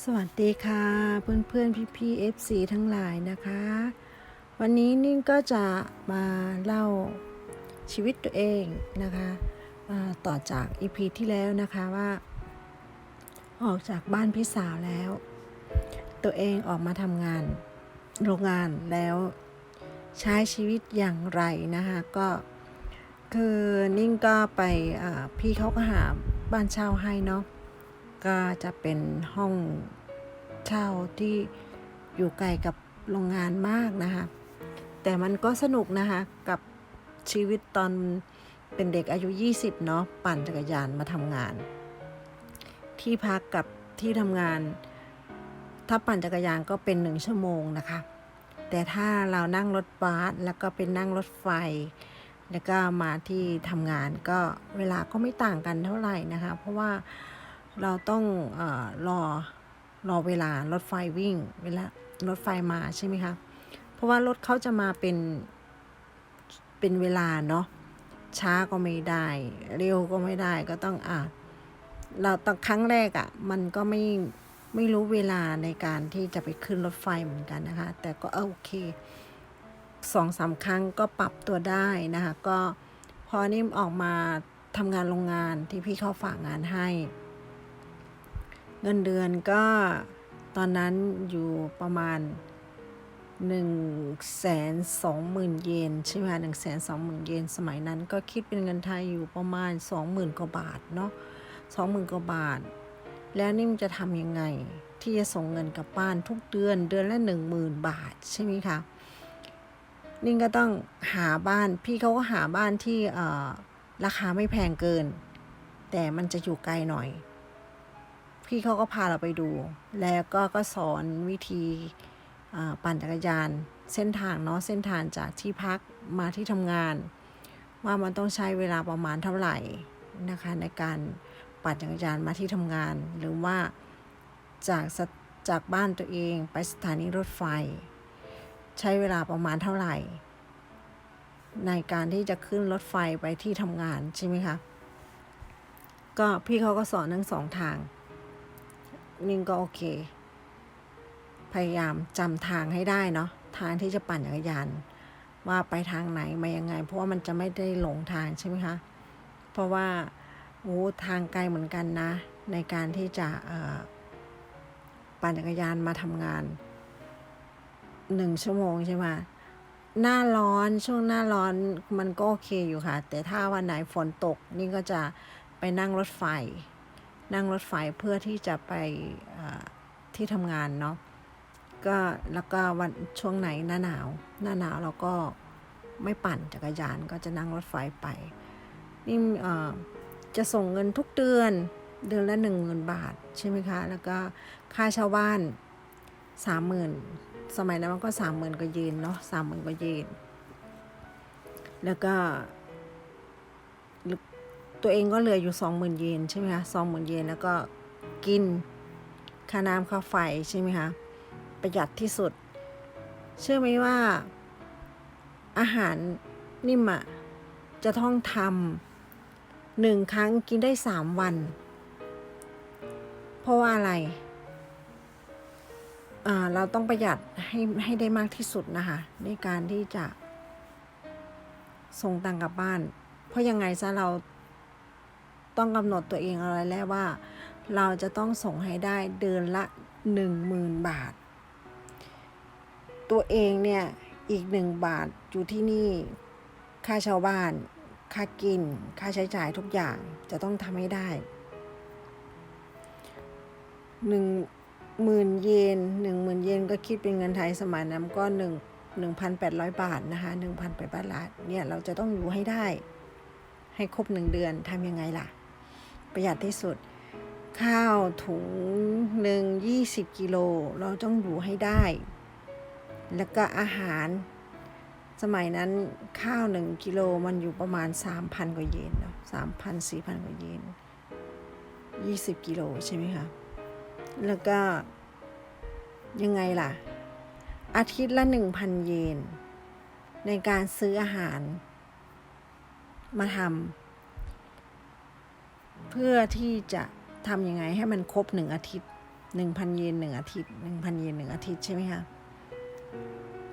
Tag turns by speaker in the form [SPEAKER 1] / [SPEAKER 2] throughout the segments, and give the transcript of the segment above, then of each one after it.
[SPEAKER 1] สวัสดีค่ะเพื่อนเพื่อนพี่พี่เอฟซีทั้งหลายนะคะ วันนี้นิ่งก็จะมาเล่าชีวิตตัวเองนะคะต่อจากอีพีที่แล้วนะคะว่า ออกจากบ้านพี่สาวแล้ว ตัวเองออกมาทำงานโรงงานแล้วใช้ชีวิตอย่างไรนะคะก็คือนิ่งก็ไปพี่เขาก็หาบ้านเช่าให้เนาะ ก็จะเป็นห้องเช่าที่อยู่ไกลกับโรงงานมากนะคะ แต่มันก็สนุกนะคะ กับชีวิตตอนเป็นเด็กอายุ 20 เนาะปั่นจักรยานมาทำงาน ที่พักกับที่ทำงาน ถ้าปั่นจักรยานก็เป็นหนึ่งชั่วโมงนะคะ แต่ถ้าเรานั่งรถบัสแล้วก็เป็นนั่งรถไฟ แล้วก็มาที่ทำงานก็เวลาก็ไม่ต่างกันเท่าไหร่นะคะ เพราะว่า เราต้องอรอรอเวลารถไฟวิ่ง เวลารถไฟมาใช่ไหมคะ เพราะว่ารถเขาจะมาเป็นเป็นเวลาเนาะช้าก็ไม่ได้ เร็วก็ไม่ได้ก็ต้องอะเราตอนครั้งแรกอะ่ะ มันก็ไม่ไม่รู้เวลาในการที่จะไปขึ้นรถไฟเหมือนกันนะคะ แต่ก็โอเคสองสามครั้งก็ปรับตัวได้นะคะ ก็พอนิ่มออกมาทำงานโรงงานที่พี่เขาฝากงานให้ เงินเดือนก็ตอนนั้นอยู่ประมาณ1นึ่งแสนสองหมื่นเยนใช่ไหมหนึ่งแสนสองหมื่นเยนสมัยนั้นก็คิดเป็นเงินไทยอยู่ประมาณสองหมื่นกว่าบาทเนาะสองหมื่นกว่าบาท แล้วนิ่มันจะทำยังไง ที่จะส่งเงินกลับบ้านทุกเดือนเดือนละหนึ่งหมื่นบาทใช่ไหมคะนิ่งก็ต้องหาบ้านพี่เขาก็หาบ้านที่ราคาไม่แพงเกิน แต่มันจะอยู่ไกลหน่อย พี่เขาก็พาเราไปดู แล้วก็ก็สอนวิธีปั่นจักรยาน เส้นทางเนาะเส้นทางจากที่พักมาที่ทำงาน ว่ามันต้องใช้เวลาประมาณเท่าไหร่นะคะในการปั่นจักรยานมาที่ทำงาน หรือว่าจากจากบ้านตัวเองไปสถานีรถไฟ ใช้เวลาประมาณเท่าไหร่ ในการที่จะขึ้นรถไฟไปที่ทำงานใช่ไหมคะก็พี่เขาก็สอนทั้งสองทาง นิ่งก็โอเค พยายามจำทางให้ได้เนาะทางที่จะปั่นจักรยานว่าไปทางไหนมายังไง เพราะว่ามันจะไม่ได้หลงทางใช่ไหมคะเพราะว่าโอ้ทางไกลเหมือนกันนะ ในการที่จะปั่นจักรยานมาทำงานหนึ่งชั่วโมงใช่ไหมหน้าร้อนช่วงหน้าร้อนมันก็โอเคอยู่ค่ะ แต่ถ้าวันไหนฝนตกนี่ก็จะไปนั่งรถไฟ นั่งรถไฟเพื่อที่จะไปที่ทำงานเนาะก็แล้วก็วันช่วงไหนหน้าหนาว หน้าหนาวเราก็ไม่ปั่นจักรยานก็จะนั่งรถไฟไปนี่จะส่งเงินทุกเดือนเดือนละหนึ่งหมื่นบาทใช่ไหมคะ แล้วก็ค่าเช่าบ้านสามหมื่นสมัยนั้นมันก็สามหมื่นกว่าเยนเนาะสามหมื่นกว่าเยนแล้วก็ ตัวเองก็เหลืออยู่สองหมื่นเยนใช่ไหมคะสองหมื่นเยนแล้วก็กินค่าน้ำค่าไฟใช่ไหมคะประหยัดที่สุด เชื่อไหมว่าอาหารนิ่มอะจะต้องทำหนึ่งครั้งกินได้สามวัน เพราะว่าอะไรอ่าเราต้องประหยัดให้ให้ได้มากที่สุดนะคะ ในการที่จะส่งตังกลับบ้าน เพราะยังไงซะเรา ต้องกำหนดตัวเองเอาไว้แล้วว่า เราจะต้องส่งให้ได้เดือนละหนึ่งหมื่นบาท ตัวเองเนี่ยอีกหนึ่งบาทอยู่ที่นี่ค่าช่าบ้าน ค่ากิน ค่าใช้จ่ายทุกอย่างจะต้องทำให้ได้หนึ่งหมื่นเยนหนึ่งหมื่นเยนก็คิดเป็นเงินไทยสมัยนั้นก็หนึ่งหนึ่งพันแปดร้อยบาทนะคะหนึ่งพันแปดร้อยบาทเนี่ยเราจะต้องอยู่ให้ได้ ให้ครบหนึ่งเดือนทำยังไงล่ะ ประหยัดที่สุด ข้าวถุงหนึ่งยี่สิบกิโลเราต้องอยู่ให้ได้ แล้วก็อาหาร สมัยนั้นข้าวหนึ่งกิโลมันอยู่ประมาณสามพันกว่าเยนเนาะสามพันสี่พันกว่าเยนยี่สิบกิโลใช่ไหมคะแล้วก็ยังไงล่ะ อาทิตย์ละหนึ่งพันเยน ในการซื้ออาหาร มาทำ เพื่อที่จะทำยังไงให้มันครบหนึ่งอาทิตย์หนึ่งพันเยนหนึ่งอาทิตย์หนึ่งพันเยนหนึ่งอาทิตย์ใช่ไหมคะ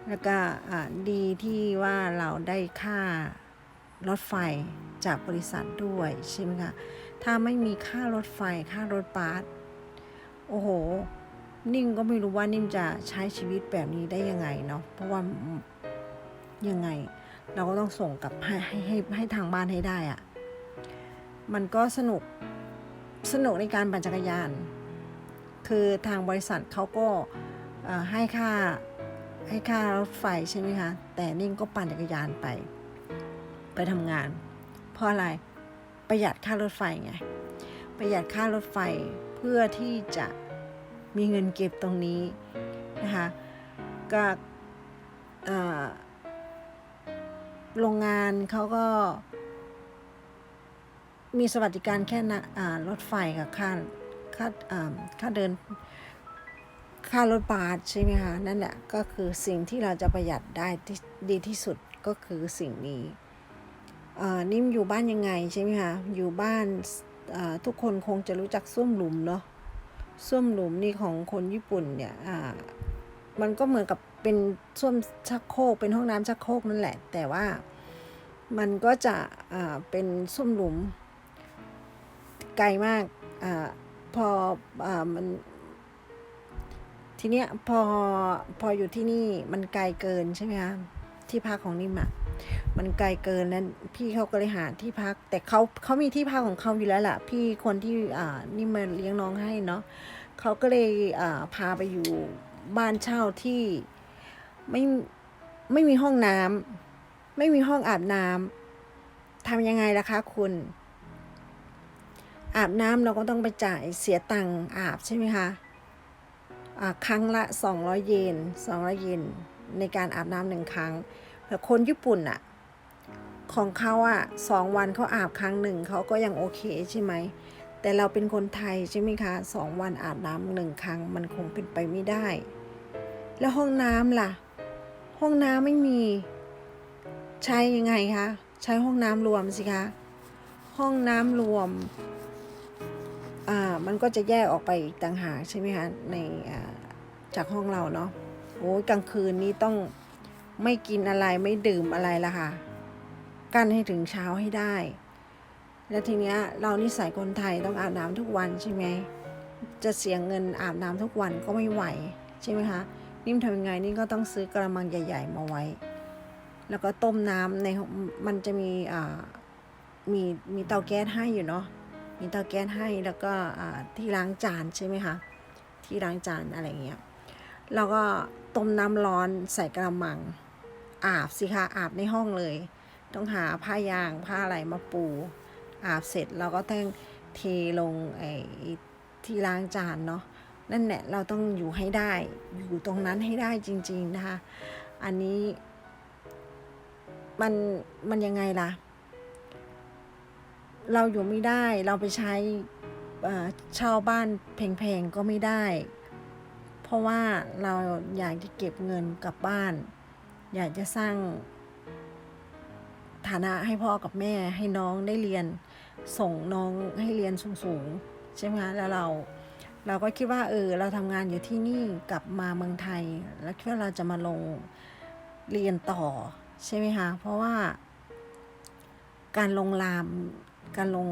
[SPEAKER 1] แล้วก็ดีที่ว่าเราได้ค่ารถไฟจากบริษัทด้วยใช่ไหมคะถ้าไม่มีค่ารถไฟค่ารถบัสโอ้โห นิ่มก็ไม่รู้ว่านิ่มจะใช้ชีวิตแบบนี้ได้ยังไงเนาะเพราะว่ายังไง เราก็ต้องส่งกลับให้ให้ให้ให้ทางบ้านให้ได้อะ มันก็สนุกสนุกในการปั่นจักรยาน คือทางบริษัทเขาก็ให้ค่าให้ค่ารถไฟใช่ไหมคะ แต่นิ่งก็ปั่นจักรยานไป ไปทำงาน เพราะอะไรประหยัดค่ารถไฟไง ประหยัดค่ารถไฟเพื่อที่จะมีเงินเก็บตรงนี้นะคะก็โรงงานเขาก็ มีสวัสดิการแค่นะรถไฟกับค่าค่าอ่าค่าเดิน ค่ารถบัสใช่ไหมคะนั่นแหละก็คือสิ่งที่เราจะประหยัดได้ที่ดีที่สุดก็คือสิ่งนี้นิ่มอยู่บ้านยังไงใช่ไหมคะอยู่บ้านทุกคนคงจะรู้จักส้วมหลุมเนาะส้วมหลุมนี่ของคนญี่ปุ่นเนี่ยมันก็เหมือนกับเป็นส้วมชักโครกเป็นห้องน้ำชักโครกนั่นแหละ แต่ว่ามันก็จะเป็นส้วมหลุม ไกลมากอ่าพออ่ามันทีเนี้ยพอพออยู่ที่นี่มันไกลเกินใช่ไหมคะที่พักของนิ่มอะมันไกลเกินแล้วพี่เขาก็เลยหาที่พัก แต่เขาเขามีที่พักของเขาอยู่แล้วล่ะ พี่คนที่อ่านี่มาเลี้ยงน้องให้เนาะเขาก็เลยอ่าพาไปอยู่บ้านเช่าที่ไม่ไม่มีห้องน้ำไม่มีห้องอาบน้ำทำยังไงล่ะคะคุณ อาบน้ำเราก็ต้องไปจ่ายเสียตังค์อาบใช่ไหมคะครั้งละ 200 เยน200 เยนในการอาบน้ำหนึ่งครั้งแต่คนญี่ปุ่นอะของเขาอะสองวันเขาอาบครั้งหนึ่งเขาก็ยังโอเคใช่ไหมแต่เราเป็นคนไทยใช่ไหมคะสองวันอาบน้ำหนึ่งครั้งมันคงเป็นไปไม่ได้ แล้วห้องน้ำล่ะ ห้องน้ำไม่มี ใช้ยังไงคะ ใช้ห้องน้ำรวมสิคะ ห้องน้ำรวม อ่ามันก็จะแยกออกไปอีกต่างหากใช่ไหมคะในจากห้องเราเนาะโอ้ยกลางคืนนี้ต้องไม่กินอะไรไม่ดื่มอะไรละค่ะ กั้นให้ถึงเช้าให้ได้ แล้วทีเนี้ยเรานิสัยคนไทยต้องอาบน้ำทุกวันใช่ไหมจะเสียเงินอาบน้ำทุกวันก็ไม่ไหวใช่ไหมคะนิ่มทำยังไงนี่ก็ต้องซื้อกระมังใหญ่ ๆ มาไว้ แล้วก็ต้มน้ำในมันจะมีอ่ามีมีเตาแก๊สให้อยู่เนาะ มีเตาแก๊สให้แล้วก็ที่ล้างจานใช่ไหมคะที่ล้างจานอะไรเงี้ยแล้วก็ต้มน้ำร้อนใส่กระมัง อาบสิคะอาบในห้องเลย ต้องหาผ้ายางผ้าอะไรมาปู อาบเสร็จเราก็ต้องเทลงไอ้ที่ล้างจานเนาะนั่นแหละเราต้องอยู่ให้ได้อยู่ตรงนั้นให้ได้จริง ๆ นะคะ อันนี้มันมันยังไงล่ะ เราอยู่ไม่ได้เราไปใช้เช่าบ้านแพงๆก็ไม่ได้ เพราะว่าเราอยากจะเก็บเงินกลับบ้าน อยากจะสร้าง ฐานะให้พ่อกับแม่ให้น้องได้เรียนส่งน้องให้เรียนสูงๆใช่ไหมคะแล้วเราเราก็คิดว่าเออเราทำงานอยู่ที่นี่กลับมาเมืองไทย แล้วคิดว่าเราจะมาลงเรียนต่อใช่ไหมคะเพราะว่าการลงราม การลง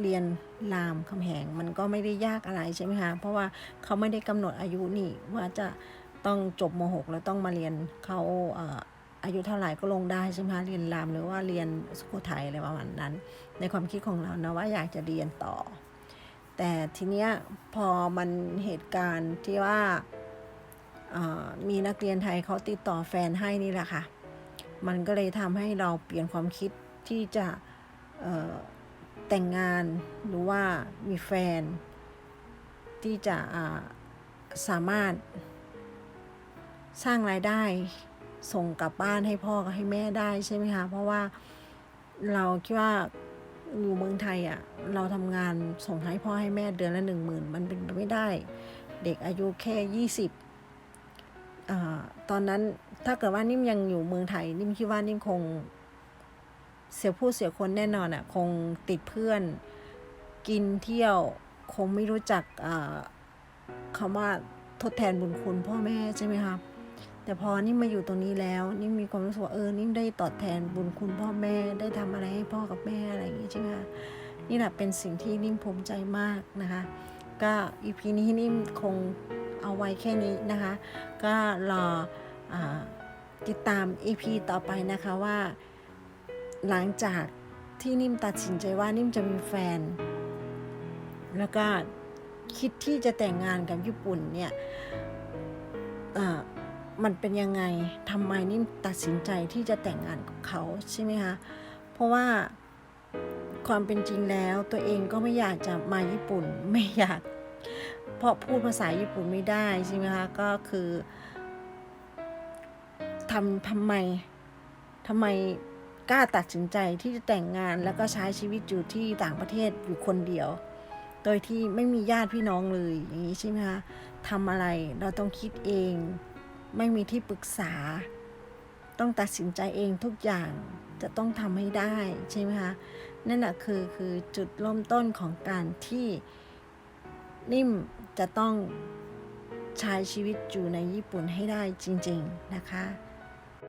[SPEAKER 1] เรียนรามคำแหงมันก็ไม่ได้ยากอะไรใช่ไหมคะ เพราะว่าเขาไม่ได้กำหนดอายุนี่ว่าจะต้องจบม .6 แล้วต้องมาเรียนเขาอายุเท่าไหร่ก็ลงได้ใช่ไหมคะเรียนรามหรือว่าเรียนสุโขทัยอะไรประมาณนั้น ในความคิดของเรานะว่าอยากจะเรียนต่อ แต่ทีเนี้ยพอมันเหตุการณ์ที่ว่ามีนักเรียนไทยเขาติดต่อแฟนให้นี่แหละค่ะ มันก็เลยทำให้เราเปลี่ยนความคิดที่จะ แต่งงานหรือว่ามีแฟน ที่จะสามารถสร้างรายได้ส่งกลับบ้านให้พ่อกับให้แม่ได้ใช่ไหมคะเพราะว่าเราคิดว่าอยู่เมืองไทยอะ่ะเราทำงานส่งให้พ่อให้แม่เดือนละหนึ่งหมื่นมันเป็นไปไม่ได้ เด็กอายุแค่ยี่สิบตอนนั้นถ้าเกิดว่านิ่มยังอยู่เมืองไทยนิ่มคิดว่านิ่มคง เสียผู้เสียคนแน่นอนอะ่ะคงติดเพื่อนกินเที่ยวคงไม่รู้จักคำว่าทดแทนบุญคุณพ่อแม่ใช่ไหมคะแต่พอนี่มาอยู่ตรงนี้แล้วนี่มีความรู้สึกว่าเออนี่ได้ตอบแทนบุญคุณพ่อแม่ได้ทำอะไรให้พ่อกับแม่อะไรอย่างงี้ใช่ไหมคะนี่แหละเป็นสิ่งที่นิ่มภูมิใจมากนะคะ ก็อีพีนี้นิ่มคงเอาไว้แค่นี้นะคะ ก็รออติดตาม EP ต่อไปนะคะว่า หลังจากที่นิ่มตัดสินใจว่านิ่มจะมีแฟน แล้วก็คิดที่จะแต่งงานกับญี่ปุ่นเนี่ยมันเป็นยังไงทำไมนิ่มตัดสินใจที่จะแต่งงานกับเขาใช่ไหมคะ เพราะว่าความเป็นจริงแล้วตัวเองก็ไม่อยากจะมาญี่ปุ่นไม่อยาก เพราะพูดภาษาญี่ปุ่นไม่ได้ใช่ไหมคะก็คือทำทำไมทำไม กล้าตัดสินใจที่จะแต่งงานแล้วก็ใช้ชีวิตอยู่ที่ต่างประเทศอยู่คนเดียว โดยที่ไม่มีญาติพี่น้องเลยอย่างนี้ใช่ไหมคะทำอะไรเราต้องคิดเอง ไม่มีที่ปรึกษา ต้องตัดสินใจเองทุกอย่างจะต้องทำให้ได้ใช่ไหมคะนั่นแหะคือคือจุดเริ่มต้นของการที่นิ่มจะต้องใช้ชีวิตอยู่ในญี่ปุ่นให้ได้จริง ๆ นะคะ